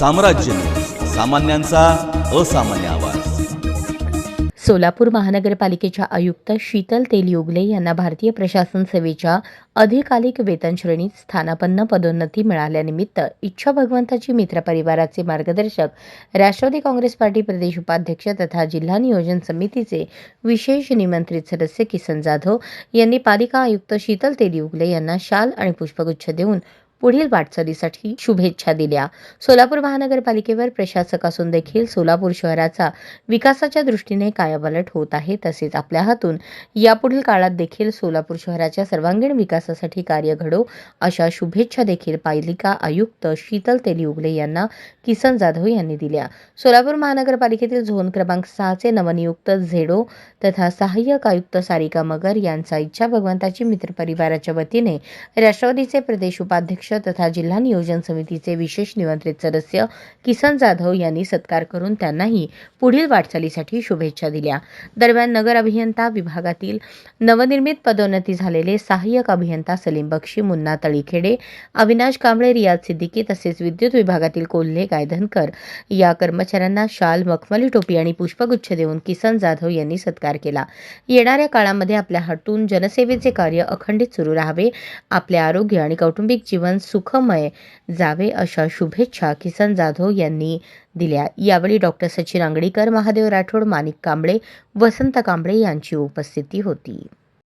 साम्राज्य. सामान्यांचा असामान्य आवाज. सोलापूर महानगरपालिकेच्या आयुक्त शीतल तेलयुगले यांना भारतीय प्रशासन सेवेच्या अधिकालिक वेतन श्रेणीत स्थानापन्न पदोन्नती मिळाल्यानिमित्त इच्छा भगवंताची मित्र परिवाराचे मार्गदर्शक राष्ट्रवादी काँग्रेस पार्टी प्रदेश उपाध्यक्ष तथा जिल्हा नियोजन समितीचे विशेष निमंत्रित सदस्य किसन जाधव यांनी पालिका आयुक्त शीतल तेलयुगले यांना शाल आणि पुष्पगुच्छ देऊन पुढील वाटचालीसाठी शुभेच्छा दिल्या. सोलापूर महानगरपालिकेवर प्रशासक असून देखील सोलापूर शहराचा विकासाच्या दृष्टीने कायापालट होत आहे. तसेच आपल्या हातून यापुढील काळात देखील सोलापूर शहराच्या सर्वांगीण विकासासाठी कार्य घडो अशा शुभेच्छा देखील पालिका आयुक्त शीतल तेलिउगले यांना किसन जाधव यांनी दिल्या. सोलापूर महानगरपालिकेतील झोन क्रमांक सहाचे नवनियुक्त झेडो तथा सहाय्यक आयुक्त सारिका मगर यांचा इच्छा भगवंताची मित्र परिवाराच्या वतीने राष्ट्रवादीचे प्रदेश उपाध्यक्ष तथा जिल्हा नियोजन समितीचे विशेष निमंत्रित सदस्य किसन जाधव यांनी सत्कार करून त्यांनाही पुढील वाटचालीसाठी शुभेच्छा दिल्या. दरम्यान नगर अभियंता विभागातील नवनिर्मित पदोन्नती झालेले सहाय्यक अभियंता सलीम बक्षी मुन्ना तळीखेडे अविनाश कांबळे रियाज सिद्दीकी तसेच विद्युत विभागातील कोल्हे गायधनकर या कर्मचाऱ्यांना शाल मखमली टोपी आणि पुष्पगुच्छ देऊन किसन जाधव यांनी सत्कार केला. येणाऱ्या काळामध्ये आपल्या हातून जनसेवेचे कार्य अखंडित सुरू राहावे आपले आरोग्य आणि कौटुंबिक जीवन सुखमय जावे अशा शुभेच्छा किसन जाधव यांनी दिल्या. यावेळी डॉक्टर सचिन अंगडीकर महादेव राठोड माणिक कांबळे वसंत कांबळे यांची उपस्थिती होती.